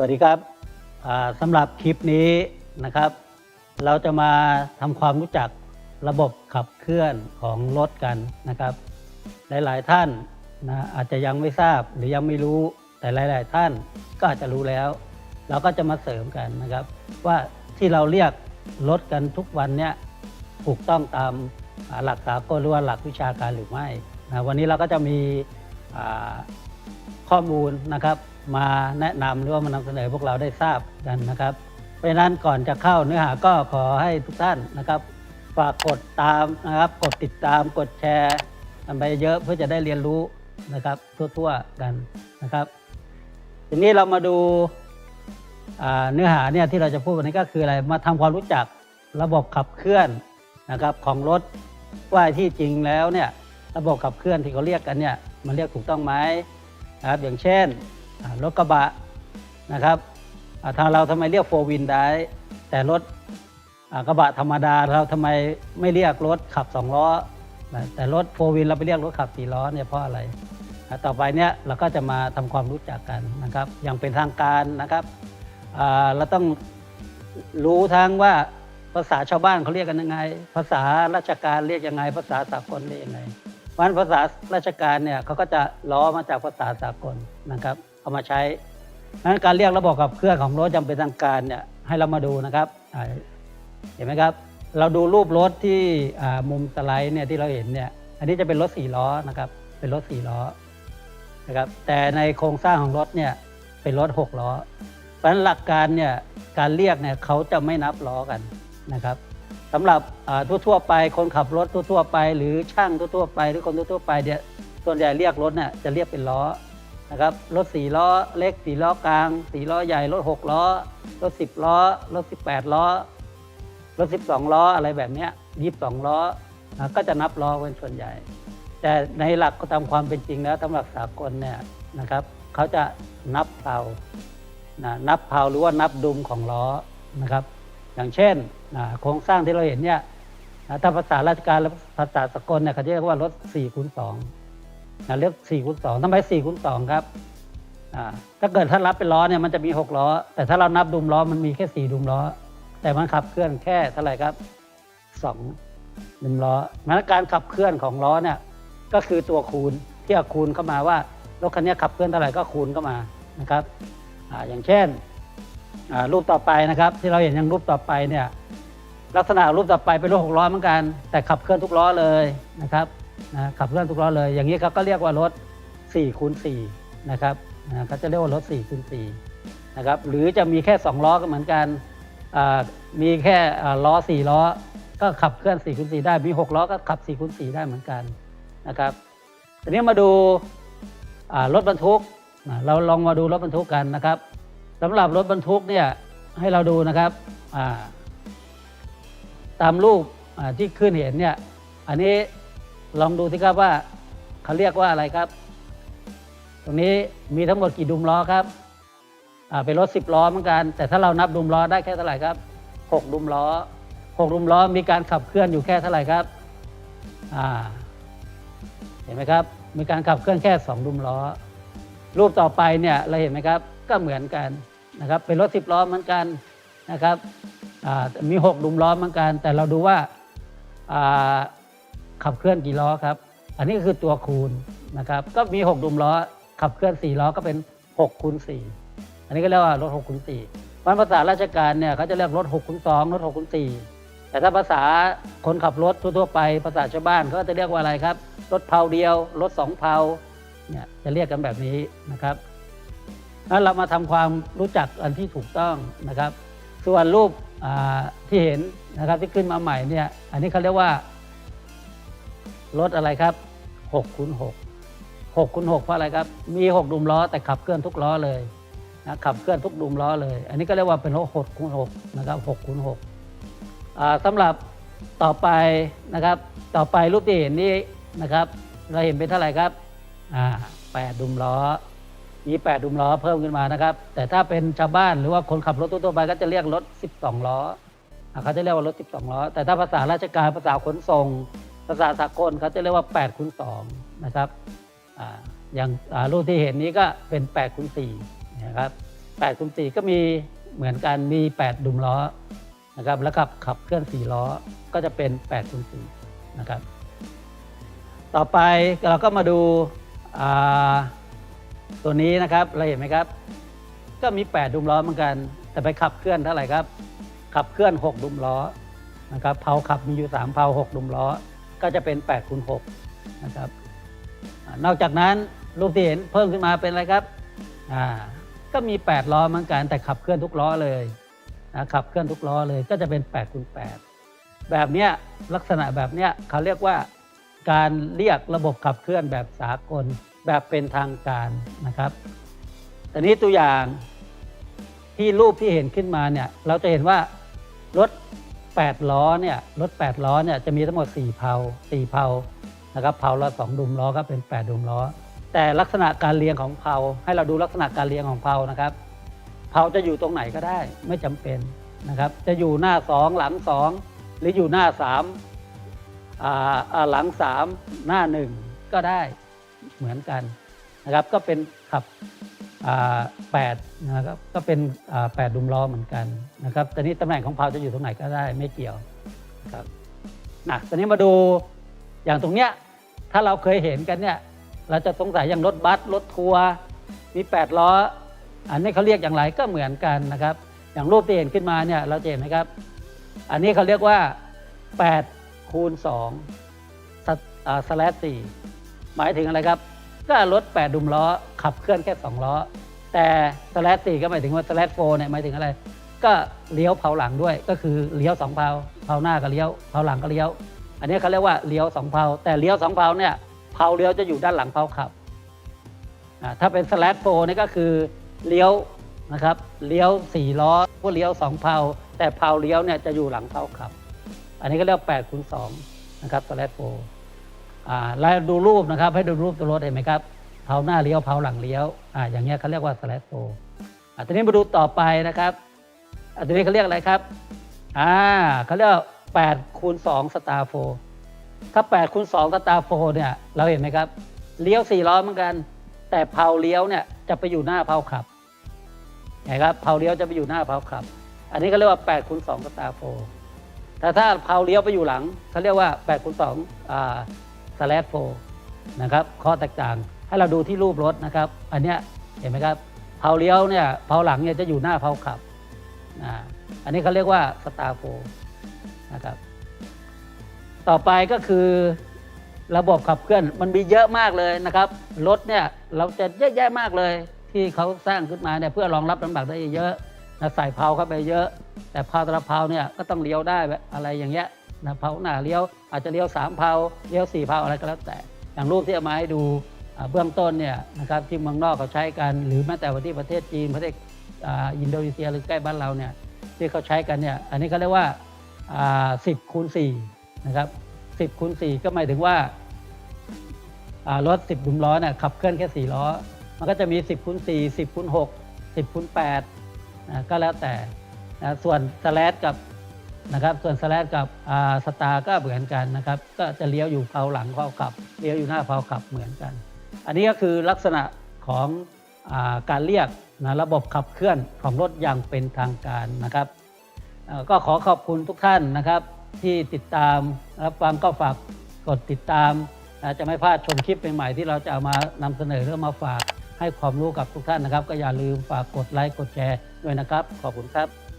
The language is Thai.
วัสดีครับสำหรับคลิปนี้นะครับ เราจะมาทำความรู้จักระบบขับเคลื่อนของรถกันนะครับ หลาย ๆ ท่านนะอาจจะยังไม่ทราบหรือยังไม่รู้แต่หลาย ๆ ท่านก็อาจจะรู้แล้ว เราก็จะมาเสริมกันนะครับ ว่าที่เราเรียกรถกันทุกวันเนี้ยถูกต้องตามหลักสากลหรือว่าหลักวิชาการหรือไม่นะวันนี้เราก็จะมีข้อมูลนะครับ มาแนะนำหรือว่ามานำเสนอพวกเราได้ทราบกันนะครับ เพราะฉะนั้นก่อนจะเข้าเนื้อหาก็ขอให้ทุกท่านนะครับฝากกดตามนะครับกดติดตามกดแชร์กันไปเยอะเพื่อจะได้เรียนรู้นะครับทั่วๆกันนะครับ ทีนี้เรามาดูาเนื้อหาเนี่ยที่เราจะพูดวันนี้ก็คืออะไรมาทำความรู้จักระบบขับเคลื่อนนะครับของรถว่าที่จริงแล้วเนี่ยระบบขับเคลื่อนที่เขาเรียกกันเนี่ยมันเรียกถูกต้องไหมนะครับอย่างเช่น รถกระบะนะครับทางเราทำไมเรียกโฟวินได้ แต่รถกระบะธรรมดาเราทำไมไม่เรียกรถขับสองล้อแต่รถโฟวินเราไปเรียกรถขับสี่ล้อเนี่ยเพราะอะไร ต่อไปเนี่ยเราก็จะมาทำความรู้จักกันนะครับ อย่างเป็นทางการนะครับเราต้องรู้ทั้งว่าภาษาชาวบ้านเขาเรียกกันยังไง ภาษาราชการเรียกยังไง ภาษาสากลเรียกยังไงเพราะฉะนั้นภาษาราชการเนี่ยเขาก็จะล้อมาจากภาษาสากลนะครับ เอามาใช้นั้นการเรียกระบบขับเคลื่อนของรถจำเป็นทางการเนี่ยให้เรามาดูนะครับเห็นไหมครับ เราดูรูปรถที่มุมสไลด์เนี่ยที่เราเห็นเนี่ยอันนี้จะเป็นรถสี่ล้อนะครับ เป็นรถสี่ล้อนะครับแต่ในโครงสร้างของรถเนี่ยเป็นรถหกล้อ เพราะฉะนั้นหลักการเนี่ยการเรียกเนี่ยเขาจะไม่นับล้อกันนะครับสำหรับทั่วๆไปคนขับรถทั่วๆไป หรือช่างทั่วๆไป หรือคนทั่วๆไปเนี่ยส่วนใหญ่เรียกรถเนี่ยจะเรียกเป็นล้อ นะครับรถสี่ล้อเล็กสี่ล้อกลางสี่ล้อใหญ่รถหกล้อรถสิบล้อรถสิบแปดล้อรถสิบสองล้ออะไรแบบนี้ยี่สิบสองล้อก็จะนับล้อเป็นส่วนใหญ่ แต่ในหลักก็ตามความเป็นจริงแล้วสำหรับสากลเนี่ยนะครับเขาจะนับเพลานะนับเพลาหรือว่านับดุมของล้อนะครับ อย่างเช่นนะโครงสร้างที่เราเห็นเนี่ยถ้าภาษาราชการและภาษาสากลเนี่ยเขาเรียกว่ารถ4คูณ2 นะเรียก4คูณ2ทำไม4คูณ2ครับถ้าเกิดถ้ารับเป็นล้อเนี่ยมันจะมี6ล้อ แต่ถ้าเรานับดุมล้อมันมีแค่ 4 ดุมล้อ แต่มันขับเคลื่อนแค่เท่าไหร่ครับ 2 ดุมล้อมันการขับเคลื่อนของล้อเนี่ยก็คือตัวคูณที่เอาคูณเข้ามาว่ารถคันนี้ขับเคลื่อนเท่าไหร่ก็คูณเข้ามานะครับออย่างเช่นรูปต่อไปนะครับ ที่เราเห็นอย่างรูปต่อไปเนี่ยลักษณะรูปต่อไปเป็นรถหกล้อเหมือนกัน แต่ขับเคลื่อนทุกล้อเลยนะครับ นะขับเคลื่อนทุกล้อเลย อย่างนี้เขาก็เรียกว่ารถ4คูณ4นะครับนะเขาจะเรียกว่ารถ4คูณ4นะครับหรือจะมีแค่ 2 ล้อก็เหมือนกันมีแค่ล้อ 4 ล้อ ก็ขับเคลื่อน4คูณ4ได้ มี 6 ล้อก็ขับ4คูณ4ได้เหมือนกันนะครับทีนี้มาดูรถบรรทุกเราลองมาดูรถบรรทุกกันนะครับสำหรับรถบรรทุกเนี่ยให้เราดูนะครับตามรูปที่ขึ้นเห็นเนี่ยอันนี้ ลองดูสิครับว่าเขาเรียกว่าอะไรครับ ตรงนี้มีทั้งหมดกี่ดุมล้อครับเป็นรถสิบล้อเหมือนกัน แต่ถ้าเรานับดุมล้อได้แค่เท่าไหร่ครับหกดุมล้อหกดุมล้อมีการขับเคลื่อนอยู่แค่เท่าไหร่ครับเห็นไหมครับ มีการขับเคลื่อนแค่สองดุมล้อ รูปต่อไปเนี่ยเราเห็นไหมครับ ก็เหมือนกันนะครับเป็นรถสิบล้อเหมือนกันนะครับมีหกดุมล้อเหมือนกัน แต่เราดูว่า ขับเคลื่อนกี่ล้อครับ อันนี้ก็คือตัวคูณนะครับ ก็มีหกดุมล้อ ขับเคลื่อนสี่ล้อก็เป็นหกคูณสี่อันนี้ก็เรียกว่ารถหกคูณสี่มันภาษาราชการเนี่ยเขาจะเรียกรถหกคูณสองรถหกคูณสี่แต่ถ้าภาษาคนขับรถทั่วๆไป ภาษาชาวบ้านเขาจะเรียกว่าอะไรครับ รถเพาเดียว รถสองเพาเนี่ยจะเรียกกันแบบนี้นะครับนั้นเรามาทำความรู้จักอันที่ถูกต้องนะครับ ส่วนรูปที่เห็นนะครับที่ขึ้นมาใหม่เนี่ยอันนี้เขาเรียกว่า รถอะไรครับ6คูณ6 6คูณ6เพราะอะไรครับ มี 6ดุมล้อแต่ขับเคลื่อนทุกล้อเลยนะขับเคลื่อนทุกดุมล้อเลย อันนี้ก็เรียกว่าเป็นรถ6คูณ6นะครับ6คูณ6สำหรับต่อไปนะครับ ต่อไปรูปที่เห็นนี้นะครับ เราเห็นเป็นเท่าไหร่ครับอ่าแปดดุมล้อมีแปดดุมล้อเพิ่มขึ้นมานะครับ แต่ถ้าเป็นชาวบ้านหรือว่าคนขับรถทั่วไปก็จะเรียกรถ 12 ล้อเขาจะเรียกว่ารถ 12 ล้อ แต่ถ้าภาษาราชการภาษาขนส่ง ภาษาสากลเขาจะเรียกว่า8คูณ2นะครับออย่างรูปที่เห็นนี้ก็เป็น8คูณ4นะครับ8คูณ4ก็มีเหมือนกันมี 8 ดุมล้อนะครับแล้วขับขับเคลื่อน 4 ล้อก็จะเป็น8คูณ4นะครับต่อไปเราก็มาดูตัวนี้นะครับเราเห็นไหมครับ ก็มี 8 ดุมล้อเหมือนกัน แต่ไปขับเคลื่อนเท่าไหร่ครับ ขับเคลื่อน 6 ดุมล้อนะครับเผาขับมีอยู่ 3เผา6 ดุมล้อ ก็จะเป็น8คูณ6นะครับนอกจากนั้นรูปที่เห็นเพิ่มขึ้นมาเป็นอะไรครับอ่าก็มี 8 ล้อเหมือนกันแต่ขับเคลื่อนทุกล้อเลยนะขับเคลื่อนทุกล้อเลยก็จะเป็น8คูณ8แบบเนี้ยลักษณะแบบเนี้ยเขาเรียกว่าการเรียกระบบขับเคลื่อนแบบสากลแบบเป็นทางการนะครับแต่นี้ตัวอย่างที่รูปที่เห็นขึ้นมาเนี่ยเราจะเห็นว่ารถ 8 ล้อเนี่ยรถ 8 ล้อเนี่ยจะมีทั้งหมด 4 เพา4เพานะครับเพาละ2ดุมล้อก็เป็น 8 ดุมล้อ แต่ลักษณะการเรียงของเพาให้เราดูลักษณะการเรียงของเพานะครับเพาจะอยู่ตรงไหนก็ได้ไม่จำเป็นนะครับจะอยู่หน้า 2 หลัง 2 หรืออยู่หน้า3าาหลัง 3 หน้า 1 ก็ได้เหมือนกันนะครับก็เป็นขับ 8นะครับก็เป็นอ่า8ดุมล้อเหมือนกันนะครับแต่นี้ตำแหน่งของเพาจะอยู่ตรงไหนก็ได้ไม่เกี่ยวนะครับนะตอนนี้มาดูอย่างตรงเนี้ยถ้าเราเคยเห็นกันเนี่ยเราจะสงสัยอย่างรถบัสรถทัวร์มี8ล้ออันนี้เขาเรียกอย่างไรก็เหมือนกันนะครับ อย่างรูปที่เห็นขึ้นมาเนี่ยเราจะเห็นนะครับ อันนี้เขาเรียกว่า8คูณ2สแลส4หมายถึงอะไรครับ ก็รถ8ดุมล้อ ขับเคลื่อนแค่2ล้อ แต่สแลตส4ก็หมายถึงว่าสแลส4เนี่ยหมายถึงอะไร ก็เลี้ยวเผาหลังด้วย ก็คือเลี้ยวสองเผาเผาหน้าก็เลี้ยวเผาหลังก็เลี้ยว อันนี้เขาเรียกว่าเลี้ยวสองเผาแต่เลี้ยวสองเผาเนี่ยเผาเลี้ยวจะอยู่ด้านหลังเผาขับถ้าเป็นสแลดโฟนี่ก็คือเลี้ยวนะครับเลี้ยวสี่ล้อพวกเลี้ยวสองเผาแต่เผาเลี้ยวเนี่ยจะอยู่หลังเผาขับ อันนี้ก็เรียกแปดคูณสองนะครับสแลดโฟ อ่าแล้วดูรูปนะครับ ให้ดูรูปตัวรถเห็นไหมครับเผาหน้าเลี้ยวเผาหลังเลี้ยวอ่าอย่างเงี้ยเขาเรียกว่าสแลดโฟอ่าทีนี้มาดูต่อไปนะครับอันนี้เขาเรียกอะไรครับอ่าเขาเรียกแปดคูณสองสตาร์โฟถ้า8คูณ2สตาร์โฟเนี่ยเราเห็นไหมครับเลี้ยว4ล้อเหมือนกัน แต่เพาเลี้ยวเนี่ยจะไปอยู่หน้าเพาขับเห็นครับเพาเลี้ยวจะไปอยู่หน้าเพาขับ อันนี้ก็เรียกว่า8คูณ2สตาร์โฟแต่ถ้าเพาเลี้ยวไปอยู่หลังเขาเรียกว่า8คูณ2อ่า สแลดโฟนะครับข้อแตกต่างให้เราดูที่รูปรถนะครับ อันเนี้ยเห็นไหมครับเพาเลี้ยวเนี่ยเพาหลังเนี่ยจะอยู่หน้าเพาขับอ่าอันนี้เขาเรียกว่าสตาร์โฟนะครับ ต่อไปก็คือระบบขับเคลื่อนมันมีเยอะมากเลยนะครับ รถเนี่ยเราจะเยอะแยะมากเลยที่เขาสร้างขึ้นมาเนี่ยเพื่อรองรับน้ำหนักได้เยอะนะใส่เพาเข้าไปเยอะ แต่เพาแต่ละเพาเนี่ยก็ต้องเลี้ยวได้อะไรอย่างเงี้ย นะเพาหน้าเลี้ยวอาจจะเลี้ยวสามเพาเลี้ยวสี่เพาอะไรก็แล้วแต่ อย่างรูปที่เอามาให้ดูเบื้องต้นเนี่ยนะครับที่เมืองนอกเขาใช้กันหรือแม้แต่ว่าที่ประเทศจีนประเทศอินโดนีเซียหรือใกล้บ้านเราเนี่ยที่เขาใช้กันเนี่ยอันนี้เขาเรียกว่าสิบคูณสี่นะครับ10คูณ4ก็หมายถึงว่ารถ 10ดุมล้อเนี่ยขับเคลื่อนแค่ 4 ล้อ มันก็จะมี 10คูณ4 10คูณ6 10คูณ8ก็แล้วแต่ส่วนสแลดกับ นะครับ ส่วนสแลดกับสตาร์ก็เหมือนกันนะครับ ก็จะเลี้ยวอยู่เผาหลังเผาขับ เลี้ยวอยู่หน้าเผาขับเหมือนกัน อันนี้ก็คือลักษณะของอาการเรียกนะระบบขับเคลื่อนของรถอย่างเป็นทางการนะครับ ก็ขอขอบคุณทุกท่านนะครับ ที่ติดตามรับฟังก็ฝากกดติดตามจะไม่พลาดชมคลิปใหม่ๆที่เราจะเอามานำเสนอเรื่อมาฝากให้ความรู้กับทุกท่านนะครับ ก็อย่าลืมฝากกดไลค์กดแชร์ด้วยนะครับ ขอบคุณครับ